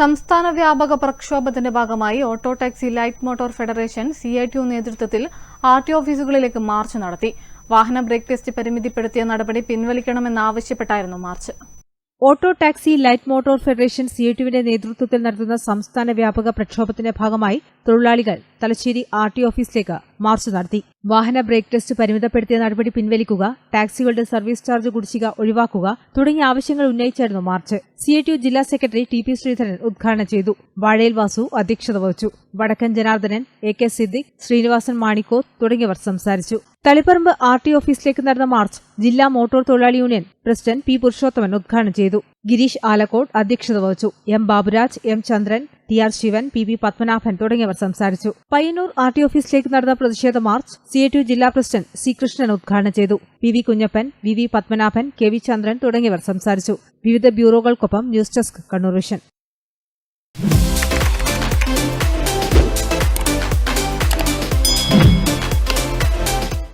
സംസ്ഥാന വ്യാപക പ്രക്ഷോഭത്തിന്റെ ഭാഗമായി auto taxi light motor federation C I T നേതൃത്വത്തിൽ ആർ ടി ഓഫീസുകളിലേക്ക് മാർച്ച് നടത്തി. വാഹന ബ്രേക്ക് ടെസ്റ്റ് പരിമിതിപ്പെടുത്തിയ നടപടി പിൻവലിക്കണമെന്നാവശ്യപ്പെട്ടായിരുന്നു march. Auto taxi light motor federation C I ടിയുടെ നേതൃത്വത്തിൽ നടത്തുന്ന സംസ്ഥാന വ്യാപക പ്രക്ഷോഭത്തിന്റെ ഭാഗമായി തൊഴിലാളികൾ തലശ്ശേരി ആർ ടി ഓഫീസിലേക്ക് മാർച്ച് നടത്തി. വാഹന ബ്രേക്ക് ടെസ്റ്റ് പരിമിതപ്പെടുത്തിയ നടപടി പിൻവലിക്കുക ടാക്സികളുടെ സർവീസ് ചാർജ് കുടിശ്ശിക ഒഴിവാക്കുക തുടങ്ങിയ ആവശ്യങ്ങൾ ഉന്നയിച്ചായിരുന്നു മാർച്ച്. സിഐടിയു ജില്ലാ സെക്രട്ടറി ടി പി ശ്രീധരൻ ഉദ്ഘാടനം ചെയ്തു. വാഴയിൽ വാസു അധ്യക്ഷത വഹിച്ചു. വടക്കൻ ജനാർദ്ദനൻ എ കെ സിദ്ദിഖ് ശ്രീനിവാസൻ മാണിക്കോ തുടങ്ങിയവർ സംസാരിച്ചു. തളിപ്പറമ്പ് ആർ ടി ഓഫീസിലേക്ക് നടന്ന മാർച്ച് ജില്ലാ മോട്ടോർ തൊഴിലാളി യൂണിയൻ പ്രസിഡന്റ് പി പുരുഷോത്തമൻ ഉദ്ഘാടനം ചെയ്തു. ഗിരീഷ് ആലക്കോട് അധ്യക്ഷത വഹിച്ചു. M Baburaj M Chandran T R Sivan P V Padmanabhan തുടങ്ങിയവർ സംസാരിച്ചു. പയ്യന്നൂർ ആർ ടി ഓഫീസിലേക്ക് നടന്ന പ്രതിഷേധ മാർച്ച് സി എ ടു ജില്ലാ പ്രസിഡന്റ് സി കൃഷ്ണൻ ഉദ്ഘാടനം ചെയ്തു. P V Kunhappan V V Padmanabhan K V Chandran തുടങ്ങിയവർ സംസാരിച്ചു. വിവിധ ബ്യൂറോകൾക്കൊപ്പം ന്യൂസ് ഡെസ്ക് കണ്ണൂർ വിഷൻ.